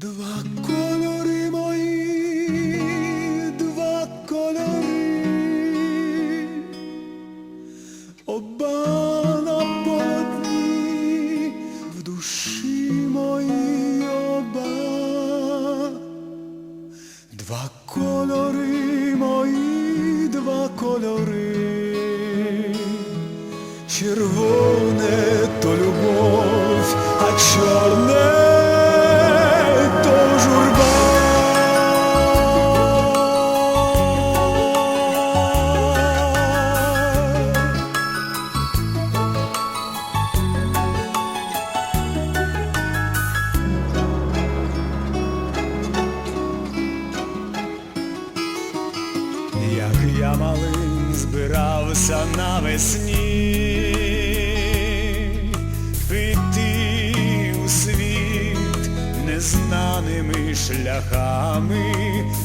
Два кольори мої, два кольори, оба на в душі моїй оба, два кольори мої, два кольори, червоне то любов, а чорне. Я малим збирався навесні. Піти у світ незнаними шляхами,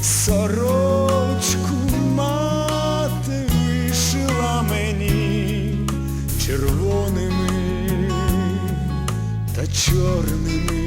сорочку мати мені червоними та чорними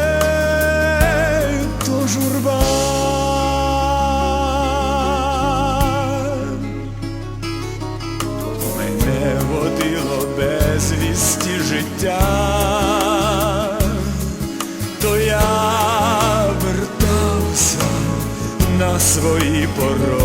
життя, то я вертався на свої пороги,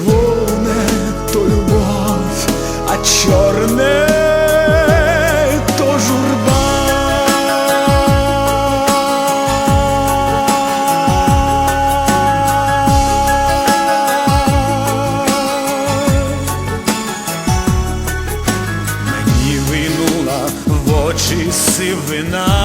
червоне то любов, а чорне то журба. Мені винула в очі сивина,